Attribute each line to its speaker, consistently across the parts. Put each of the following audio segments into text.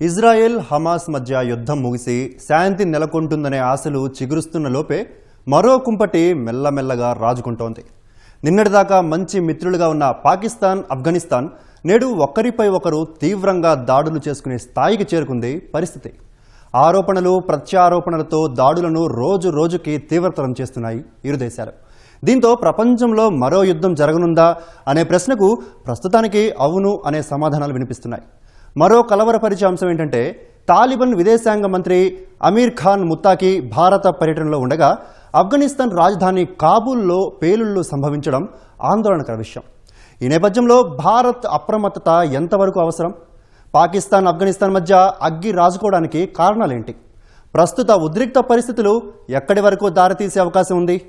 Speaker 1: Israel Hamas మధ్య యుద్ధం ముగిసి శాంతి నెలకొంటుందనే ఆశలు చిగురుస్తున్న లోపే మరో కుంపటి మెల్లమెల్లగా రాజుకుంటోంది. నిన్నటిదాకా మంచి మిత్రులుగా ఉన్న పాకిస్తాన్ ఆఫ్ఘనిస్తాన్ నేడు ఒకరిపై ఒకరు తీవ్రంగా దాడులు చేసుకునే స్థాయికి చేరుకుంది పరిస్థితి. ఆరోపణలు ప్రత్యారోపణలతో దాడులను రోజు రోజుకి తీవ్రతరం చేస్తున్నాయి ఇరు దేశాలు. దీంతో ప్రపంచంలో మరో యుద్ధం జరగనుందా అనే ప్రశ్నకు ప్రస్తుతానికి అవును అనే సమాధానాలు వినిపిస్తున్నాయి. మరో కలవరపరిచే అంశం ఏంటంటే తాలిబాన్ విదేశాంగ మంత్రి అమీర్ ఖాన్ ముత్తాకి భారత పర్యటనలో ఉండగా ఆఫ్ఘనిస్తాన్ రాజధాని కాబూల్లో పేలుళ్ళు సంభవించడం ఆందోళనకర విషయం. ఈ నేపథ్యంలో భారత్ అప్రమత్తత ఎంతవరకు అవసరం? పాకిస్తాన్ ఆఫ్ఘనిస్తాన్ మధ్య అగ్గి రాజుకోవడానికి కారణాలేంటి? ప్రస్తుత ఉద్రిక్త పరిస్థితులు ఎక్కడి వరకు దారితీసే అవకాశం ఉంది?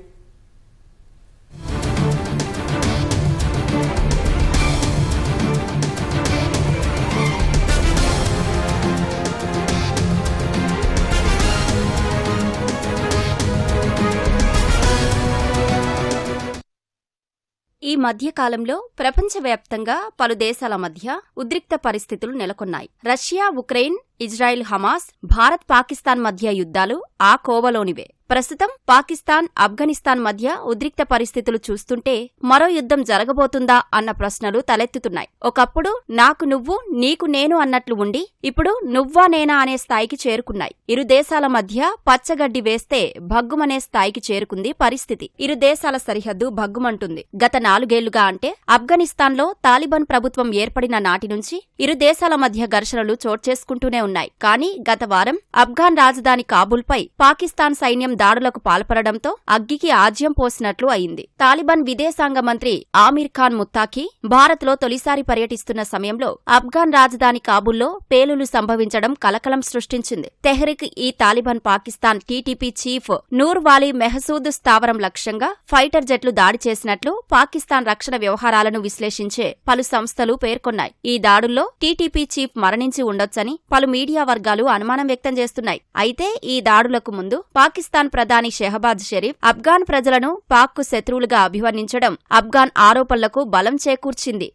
Speaker 2: ఈ మధ్యకాలంలో ప్రపంచవ్యాప్తంగా పలు దేశాల మధ్య ఉద్రిక్త పరిస్థితులు నెలకొన్నాయి. Russia Ukraine Israel Hamas Bharat Pakistan మధ్య యుద్ధాలు ఆ కోవలోనివే. ప్రస్తుతం పాకిస్తాన్ ఆఫ్ఘనిస్తాన్ మధ్య ఉద్రిక్త పరిస్థితులు చూస్తుంటే మరో యుద్ధం జరగబోతుందా అన్న ప్రశ్నలు తలెత్తుతున్నాయి. ఒకప్పుడు నాకు నువ్వు నీకు నేను అన్నట్లు ఉండి ఇప్పుడు నువ్వా నేనా అనే స్థాయికి చేరుకున్నాయి. ఇరు దేశాల మధ్య పచ్చగడ్డి వేస్తే భగ్గుమనే స్థాయికి చేరుకుంది పరిస్థితి. ఇరు దేశాల సరిహద్దు భగ్గుమంటుంది. గత నాలుగేళ్ళుగా అంటే ఆఫ్ఘనిస్తాన్లో తాలిబాన్ ప్రభుత్వం ఏర్పడిన నాటి నుంచి ఇరు దేశాల మధ్య ఘర్షణలు చోటు చేసుకుంటూనే ఉన్నాయి. కానీ గత వారం ఆఫ్ఘాన్ రాజధాని కాబూల్పై పాకిస్తాన్ సైన్యం దాడులకు పాల్పడడంతో అగ్గికి ఆజ్యం పోసినట్లు అయింది. తాలిబాన్ విదేశాంగ మంత్రి ఆమీర్ ఖాన్ ముత్తాకి భారత్లో తొలిసారి పర్యటిస్తున్న సమయంలో ఆఫ్ఘాన్ రాజధాని కాబుల్లో పేలులు సంభవించడం కలకలం సృష్టించింది. తెహ్రిక్ ఈ తాలిబాన్ పాకిస్తాన్ టీటీపీ చీఫ్ నూర్ వాలీ మెహసూద్ స్థావరం లక్ష్యంగా ఫైటర్ జెట్లు దాడి చేసినట్లు పాకిస్తాన్ రక్షణ వ్యవహారాలను విశ్లేషించే పలు సంస్థలు పేర్కొన్నాయి. ఈ దాడుల్లో టీటీపీ చీఫ్ మరణించి ఉండొచ్చని పలు మీడియా వర్గాలు అనుమానం వ్యక్తం చేస్తున్నాయి. అయితే ఈ దాడులకు ముందు పాకిస్తాన్ ప్రధాని షెహబాజ్ షరీఫ్ ఆఫ్ఘాన్ ప్రజలను పాక్కు శత్రువులుగా అభివర్ణించడం ఆఫ్ఘాన్ ఆరోపణలకు బలం చేకూర్చింది.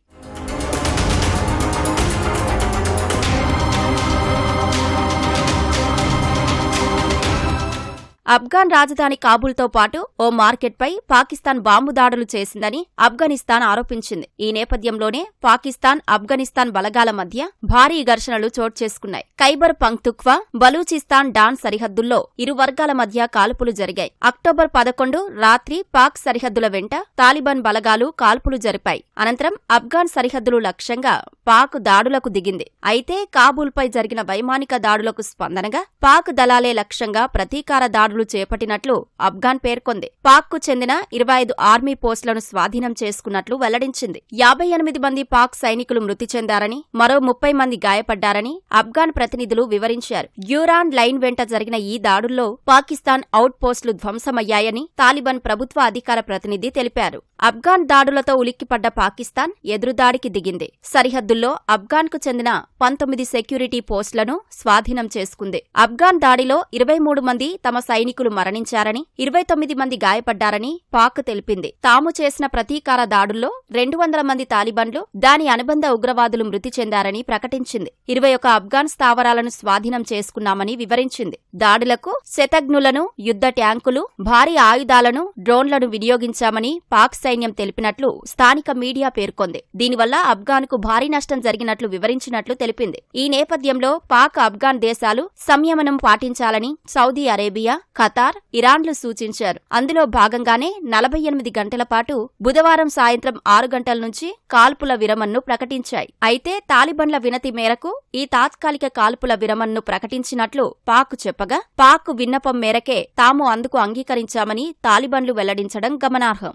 Speaker 2: ఆఫ్ఘాన్ రాజధాని కాబూల్తో పాటు ఓ మార్కెట్పై పాకిస్తాన్ బాంబు దాడులు చేసిందని ఆఫ్ఘనిస్తాన్ ఆరోపించింది. ఈ నేపథ్యంలోనే పాకిస్తాన్ ఆఫ్ఘనిస్తాన్ బలగాల మధ్య భారీ ఘర్షణలు చోటు చేసుకున్నాయి. ఖైబర్ పంక్తుక్వా బలూచిస్తాన్ డాన్ సరిహద్దుల్లో ఇరు వర్గాల మధ్య కాల్పులు జరిగాయి. అక్టోబర్ పదకొండు రాత్రి పాక్ సరిహద్దుల వెంట తాలిబాన్ బలగాలు కాల్పులు జరిపాయి. అనంతరం ఆఫ్ఘాన్ సరిహద్దులు లక్ష్యంగా పాక్ దాడులకు దిగింది. అయితే కాబూల్పై జరిగిన వైమానిక దాడులకు స్పందనగా పాక్ దళాలే లక్ష్యంగా ప్రతీకార దాడులు చేపట్టినట్లు అఫ్ఘాన్ పేర్కొంది. పాక్కు చెందిన ఇరవై ఐదు ఆర్మీ పోస్టులను స్వాధీనం చేసుకున్నట్లు వెల్లడించింది. యాభై ఎనిమిది మంది పాక్ సైనికులు మృతి చెందారని మరో ముప్పై మంది గాయపడ్డారని ఆఫ్ఘాన్ ప్రతినిధులు వివరించారు. యూరాన్ లైన్ వెంట జరిగిన ఈ దాడుల్లో పాకిస్తాన్ అవుట్ పోస్టులు ధ్వంసమయ్యాయని తాలిబాన్ ప్రభుత్వ అధికార ప్రతినిధి తెలిపారు. అఫ్ఘాన్ దాడులతో ఉలిక్కిపడ్డ పాకిస్తాన్ ఎదురుదాడికి దిగింది. సరిహద్దుల్లో అఫ్ఘాన్కు చెందిన పంతొమ్మిది సెక్యూరిటీ పోస్టులను స్వాధీనం చేసుకుంది. అఫ్ఘాన్ దాడిలో ఇరవై మూడు మంది తమ సైనికులు మరణించారని ఇరవై తొమ్మిది మంది గాయపడ్డారని పాక్ తెలిపింది. తాము చేసిన ప్రతీకార దాడుల్లో రెండు వందల మంది తాలిబాన్లు దాని అనుబంధ ఉగ్రవాదులు మృతి చెందారని ప్రకటించింది. ఇరవై ఒక ఆఫ్ఘాన్ స్థావరాలను స్వాధీనం చేసుకున్నామని వివరించింది. దాడులకు శతఘ్నులను యుద్ధ ట్యాంకులు భారీ ఆయుధాలను డ్రోన్లను వినియోగించామని పాక్ సైన్యం తెలిపినట్లు స్థానిక మీడియా పేర్కొంది. దీనివల్ల ఆఫ్ఘాన్కు భారీ నష్టం జరిగినట్లు వివరించినట్లు తెలిపింది. ఈ నేపథ్యంలో పాక్ ఆఫ్ఘాన్ దేశాలు సంయమనం పాటించాలని సౌదీ అరేబియా ఖతార్ ఇరాన్లు సూచించారు. అందులో భాగంగానే నలభై ఎనిమిది గంటల పాటు బుధవారం సాయంత్రం ఆరు గంటల నుంచి కాల్పుల విరమణను ప్రకటించాయి. అయితే తాలిబన్ల వినతి మేరకు ఈ తాత్కాలిక కాల్పుల విరమణను ప్రకటించినట్లు పాక్ చెప్పగా పాక్ విన్నపం మేరకే తాము అందుకు అంగీకరించామని తాలిబన్లు వెల్లడించడం గమనార్హం.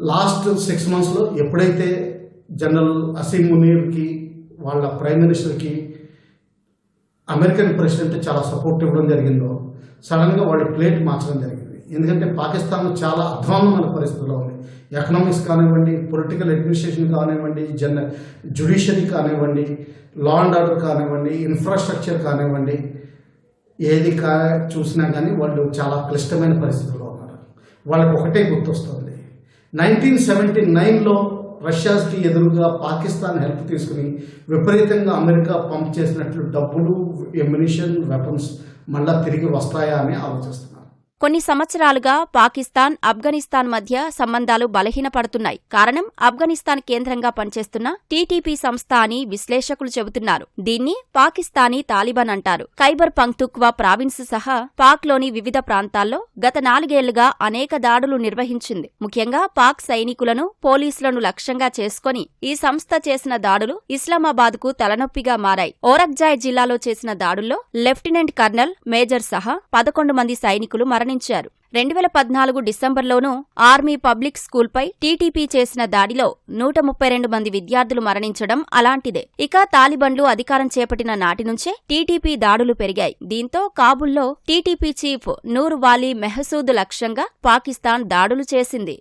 Speaker 3: లాస్ట్ సిక్స్ మంత్స్లో ఎప్పుడైతే జనరల్ అసీం మునీర్కి వాళ్ళ ప్రైమ్ మినిస్టర్కి అమెరికన్ ప్రెసిడెంట్ చాలా సపోర్ట్ ఇవ్వడం జరిగిందో సడన్గా వాళ్ళు ప్లేట్ మార్చడం జరిగింది. ఎందుకంటే పాకిస్తాన్ చాలా అధ్వానమైన పరిస్థితుల్లో ఉంది. ఎకనామిక్స్ కానివ్వండి పొలిటికల్ అడ్మినిస్ట్రేషన్ కానివ్వండి జన జ్యుడిషియరీ కానివ్వండి లా అండ్ ఆర్డర్ కానివ్వండి ఇన్ఫ్రాస్ట్రక్చర్ కానివ్వండి ఏది కా చూసినా కానీ వాళ్ళు చాలా క్లిష్టమైన పరిస్థితుల్లో ఉన్నారు. వాళ్ళకి ఒకటే గుర్తొస్తుంది. నైన్టీన్ సెవెంటీ నైన్లో రష్యాస్కి ఎదురుగా పాకిస్తాన్ హెల్ప్ తీసుకుని విపరీతంగా అమెరికా పంప్ చేసినట్లు డబ్బులు ఎమ్యునిషన్ వెపన్స్ మళ్ళా తిరిగి వస్తాయా అని ఆలోచిస్తున్నారు
Speaker 2: కొన్ని సంవత్సరాలుగా పాకిస్తాన్ ఆఫ్ఘనిస్తాన్ మధ్య సంబంధాలు బలహీనపడుతున్నాయి. కారణం ఆఫ్ఘనిస్తాన్ కేంద్రంగా పనిచేస్తున్న టీటీపీ సంస్థ అని విశ్లేషకులు చెబుతున్నారు. దీన్ని పాకిస్తానీ తాలిబాన్ అంటారు. ఖైబర్ పంక్తుక్వా ప్రావిన్స్ సహా పాక్లోని వివిధ ప్రాంతాల్లో గత నాలుగేళ్ళుగా అనేక దాడులు నిర్వహించింది. ముఖ్యంగా పాక్ సైనికులను పోలీసులను లక్ష్యంగా చేసుకొని ఈ సంస్థ చేసిన దాడులు ఇస్లామాబాద్కు తలనొప్పిగా మారాయి. ఓరక్జాయ్ జిల్లాలో చేసిన దాడుల్లో లెఫ్టినెంట్ కర్నల్ మేజర్ సహా పదకొండు మంది సైనికులు మరణించారు. రెండు వేల పద్నాలుగు డిసెంబర్లోనూ ఆర్మీ పబ్లిక్ స్కూల్పై టీటీపీ చేసిన దాడిలో నూట ముప్పై రెండు మంది విద్యార్థులు మరణించడం అలాంటిదే. ఇక తాలిబన్లు అధికారం చేపట్టిన నాటి నుంచే టీటీపీ దాడులు పెరిగాయి. దీంతో కాబుల్లో టీటీపీ చీఫ్ నూర్ వాలీ మెహసూద్ లక్ష్యంగా పాకిస్తాన్ దాడులు చేసింది.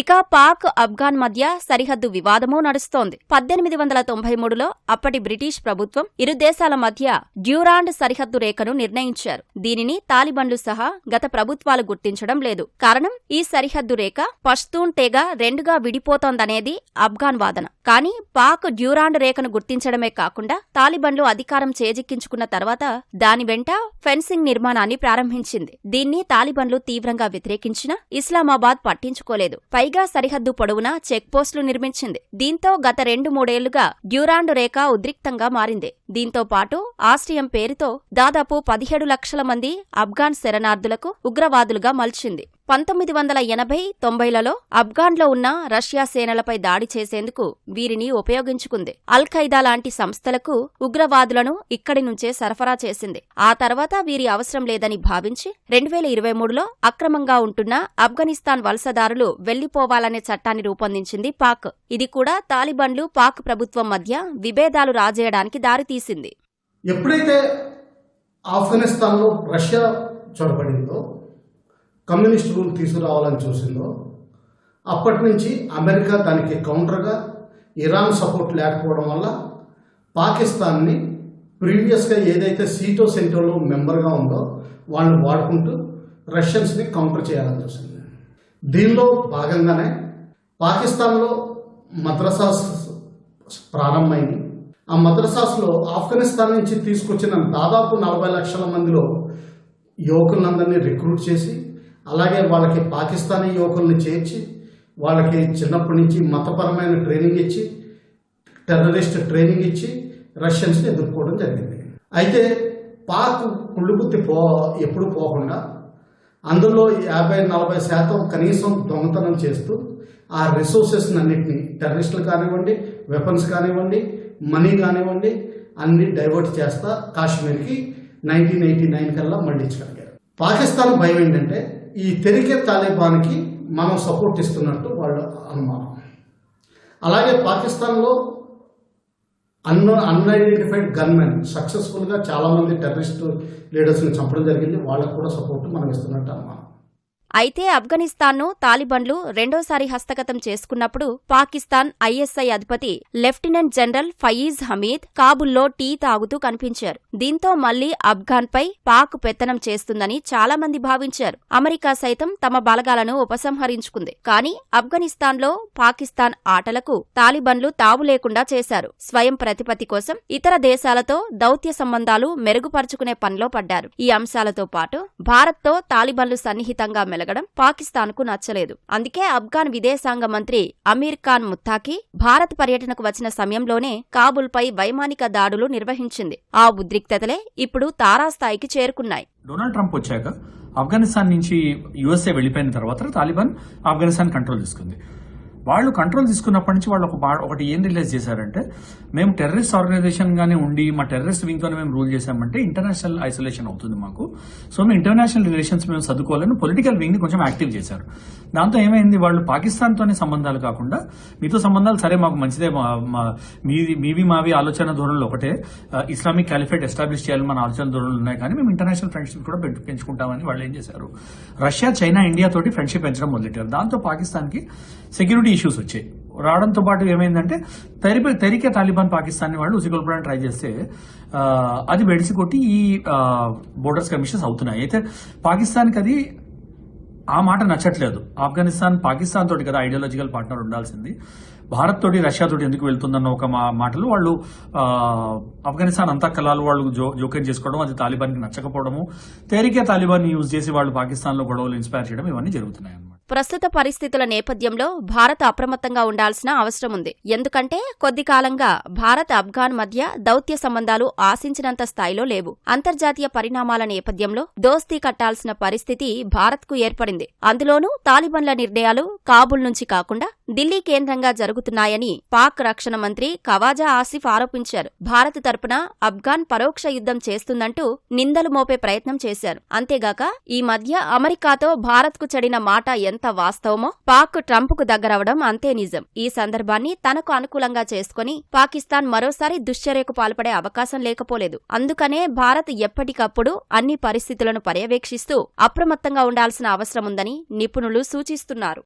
Speaker 2: ఇక పాక్ ఆఫ్ఘాన్ మధ్య సరిహద్దు వివాదమూ నడుస్తోంది. పద్దెనిమిది వందల తొంభై మూడులో అప్పటి బ్రిటిష్ ప్రభుత్వం ఇరు దేశాల మధ్య డ్యూరాండ్ సరిహద్దు రేఖను నిర్ణయించారు. దీనిని తాలిబన్లు సహా గత ప్రభుత్వాలు గుర్తించడం లేదు. కారణం ఈ సరిహద్దు రేఖ పష్తూన్ తెగ రెండుగా విడిపోతోందనేది ఆఫ్ఘాన్ వాదన. కానీ పాక్ డ్యూరాండ్ రేఖను గుర్తించడమే కాకుండా తాలిబన్లు అధికారం చేజిక్కించుకున్న తర్వాత దాని వెంట ఫెన్సింగ్ నిర్మాణాన్ని ప్రారంభించింది. దీన్ని తాలిబన్లు తీవ్రంగా వ్యతిరేకించినా ఇస్లామాబాద్ పట్టించుకోలేదు. పైగా సరిహద్దు పొడవునా చెక్పోస్టులు నిర్మించింది. దీంతో గత రెండు మూడేళ్ళుగా డ్యూరాండ్ రేఖ ఉద్రిక్తంగా మారింది. దీంతో పాటు ఆస్ట్రియం పేరుతో దాదాపు పదిహేడు లక్షల మంది ఆఫ్ఘాన్ శరణార్థులకు ఉగ్రవాదులుగా మలిచింది. పంతొమ్మిది వందల ఎనభై తొంభైలలో ఆఫ్ఘాన్లో ఉన్న రష్యా సేనలపై దాడి చేసేందుకు వీరిని ఉపయోగించుకుంది. అల్ ఖైదా లాంటి సంస్థలకు ఉగ్రవాదులను ఇక్కడి నుంచే సరఫరా చేసింది. ఆ తర్వాత వీరి అవసరం లేదని భావించి రెండు వేల ఇరవై మూడులో అక్రమంగా ఉంటున్న ఆఫ్ఘనిస్తాన్ వలసదారులు వెళ్ళిపోవాలనే చట్టాన్ని రూపొందించింది పాక్. ఇది కూడా తాలిబన్లు పాక్ ప్రభుత్వం మధ్య విభేదాలు రాజేయడానికి తీసింది.
Speaker 3: ఎప్పుడైతే ఆఫ్ఘనిస్తాన్లో రష్యా చొరబడిందో కమ్యూనిస్ట్ రూల్ తీసుకురావాలని చూసిందో అప్పటి నుంచి అమెరికా దానికి కౌంటర్గా ఇరాన్ సపోర్ట్ లేకపోవడం వల్ల పాకిస్తాన్ని ప్రీవియస్గా ఏదైతే సీటో సెంటర్లో మెంబర్గా ఉందో వాళ్ళని వాడుకుంటూ రష్యన్స్ని కౌంటర్ చేయాలని చూసింది. దీనిలో భాగంగానే పాకిస్తాన్లో మద్రసాస్ ప్రారంభమైంది. ఆ మద్రసాస్లో ఆఫ్ఘనిస్తాన్ నుంచి తీసుకొచ్చిన దాదాపు నలభై లక్షల మందిలో యువకులందరినీ రిక్రూట్ చేసి అలాగే వాళ్ళకి పాకిస్తానీ యువకుల్ని చేర్చి వాళ్ళకి చిన్నప్పటి నుంచి మతపరమైన ట్రైనింగ్ ఇచ్చి టెర్రరిస్ట్ ట్రైనింగ్ ఇచ్చి రష్యన్స్ని ఎదుర్కోవడం జరిగింది. అయితే పాక్ కుళ్ళుబుత్తి పో ఎప్పుడు పోకుండా అందులో యాభై నలభై శాతం కనీసం దొంగతనం చేస్తూ ఆ రిసోర్సెస్ అన్నింటినీ టెర్రరిస్టులు కానివ్వండి వెపన్స్ కానివ్వండి మనీ కానివ్వండి అన్ని డైవర్ట్ చేస్తా కాశ్మీర్కి నైన్టీన్ ఎయిటీ నైన్ కల్లా మళ్ళించగలిగారు పాకిస్తాన్ భయం ఏంటంటే ఈ తెరికే తాలిబాన్కి మనం సపోర్ట్ ఇస్తున్నట్టు వాళ్ళ అనుమానం. అలాగే పాకిస్తాన్లో అన్ అన్ఐడెంటిఫైడ్ గన్మెన్ సక్సెస్ఫుల్గా చాలామంది టెర్రరిస్ట్ లీడర్స్ని చంపడం జరిగింది వాళ్ళకు కూడా సపోర్ట్ మనం ఇస్తున్నట్టు అనుమానం.
Speaker 2: అయితే ఆఫ్ఘనిస్తాన్ను తాలిబన్లు రెండోసారి హస్తగతం చేసుకున్నప్పుడు పాకిస్తాన్ ఐఎస్ఐ అధిపతి లెఫ్టినెంట్ జనరల్ ఫయీజ్ హమీద్ కాబుల్లో టీ తాగుతూ కనిపించారు. దీంతో మళ్ళీ ఆఫ్ఘాన్పై పాక్ పెత్తనం చేస్తుందని చాలామంది భావించారు. అమెరికా సైతం తమ బలగాలను ఉపసంహరించుకుంది. కానీ ఆఫ్ఘనిస్తాన్లో పాకిస్తాన్ ఆటలకు తాలిబన్లు తావు లేకుండా చేశారు. స్వయం ప్రతిపత్తి కోసం ఇతర దేశాలతో దౌత్య సంబంధాలు మెరుగుపరుచుకునే పనిలో పడ్డారు. ఈ అంశాలతో పాటు భారత్తో తాలిబన్లు సన్నిహితంగా వెలగడం పాకిస్తాన్కు నచ్చలేదు. అందుకే ఆఫ్ఘాన్ విదేశాంగ మంత్రి అమీర్ ఖాన్ ముత్తాకి భారత్ పర్యటనకు వచ్చిన సమయంలోనే కాబుల్పై వైమానిక దాడులు నిర్వహించింది. ఆ ఉద్రిక్తతలే ఇప్పుడు తారాస్థాయికి చేరుకున్నాయి.
Speaker 4: డొనాల్డ్ ట్రంప్ వచ్చాక ఆఫ్ఘనిస్తాన్ నుంచి యుఎస్ఏ వెళ్ళిపోయిన తర్వాత తాలిబాన్ ఆఫ్ఘనిస్తాన్ కంట్రోల్ తీసుకుంది వాళ్ళు కంట్రోల్ తీసుకున్నప్పటి నుంచి వాళ్ళు ఒక బా- ఒకటి ఏం రిలీజ్ చేశారంటే మేము టెర్రరిస్ట్ ఆర్గనైజేషన్ గానే ఉండి మా టెర్రరిస్ట్ వింగ్ తోనే మేము రూల్ చేశామంటే ఇంటర్నేషనల్ ఐసోలేషన్ అవుతుంది మాకు. సో మేము ఇంటర్నేషనల్ రిలేషన్స్ మేము చదువుకోవాలని పొలిటికల్ వింగ్ని కొంచెం యాక్టివ్ చేశారు. దాంతో ఏమైంది? వాళ్ళు పాకిస్తాన్ తోనే సంబంధాలు కాకుండా మీతో సంబంధాలు సరే మాకు మంచిదే మా- మా- మీది మీవి మావి ఆలోచన ధోరణులు ఒకటే. ఇస్లామిక్ క్యాలిఫేట్ ఎస్టాబ్లిష్ చేయాలని మన ఆలోచన ధోరణులు ఉన్నాయి కానీ మేము ఇంటర్నేషనల్ ఫ్రెండ్షిప్ కూడా పెంచుకుంటామని వాళ్ళు ఏం చేశారు? రష్యా చైనా ఇండియా తోటి ఫ్రెండ్షిప్ పెంచడం మొదలెట్టారు. దాంతో పాకిస్తాన్కి సెక్యూరిటీ ఇష్యూస్ వచ్చాయి. రావడంతో పాటు ఏమైందంటే తెరిపై తెరికే తాలిబాన్ పాకిస్తాన్ వాళ్ళు ఉసిగొల్పడానికి ట్రై చేస్తే అది వెడిసి కొట్టి ఈ బోర్డర్స్ కమిషన్స్ అవుతున్నాయి. అయితే పాకిస్తాన్కి అది ఆ మాట నచ్చట్లేదు. ఆఫ్ఘనిస్తాన్ పాకిస్తాన్ తోటి కదా ఐడియాలజికల్ పార్ట్నర్ ఉండాల్సింది. భారత్ తోటి రష్యా తోటి ఎందుకు వెళ్తుందన్న ఒక మా మాటలు వాళ్ళు ఆఫ్ఘనిస్తాన్ అంతా కలాలు వాళ్ళు జో జోక్యం చేసుకోవడం అది తాలిబాన్కి నచ్చకపోవడము తేరికే తాలిబాన్ యూజ్ చేసి వాళ్ళు పాకిస్తాన్లో గొడవలు ఇన్స్పైర్ చేయడం ఇవన్నీ జరుగుతున్నాయి
Speaker 2: ప్రస్తుత పరిస్థితుల నేపథ్యంలో భారత్ అప్రమత్తంగా ఉండాల్సిన అవసరం ఉంది ఎందుకంటే కొద్ది కాలంగా భారత్ ఆఫ్ఘాన్ మధ్య దౌత్య సంబంధాలు ఆశించినంత స్థాయిలో లేవు. అంతర్జాతీయ పరిణామాల నేపథ్యంలో దోస్తీ కట్టాల్సిన పరిస్థితి భారత్కు ఏర్పడింది. అందులోనూ తాలిబన్ల నిర్ణయాలు కాబుల్ నుంచి కాకుండా ఢిల్లీ కేంద్రంగా జరుగుతున్నాయని పాక్ రక్షణ మంత్రి ఖవాజా ఆసిఫ్ ఆరోపించారు. భారత్ తరపున ఆఫ్ఘాన్ పరోక్ష యుద్ధం చేస్తుందంటూ నిందలు మోపే ప్రయత్నం చేశారు. అంతేగాక ఈ మధ్య అమెరికాతో భారత్కు చెడిన మాట ఎంత వాస్తవమో? పాక్ ట్రంప్కు దగ్గరవడం అంతే నిజం. ఈ సందర్భాన్ని తనకు అనుకూలంగా చేసుకుని పాకిస్తాన్ మరోసారి దుశ్చర్యకు పాల్పడే అవకాశం లేకపోలేదు. అందుకనే భారత్ ఎప్పటికప్పుడు అన్ని పరిస్థితులను పర్యవేక్షిస్తూ అప్రమత్తంగా ఉండాల్సిన అవసరం ఉందని నిపుణులు సూచిస్తున్నారు.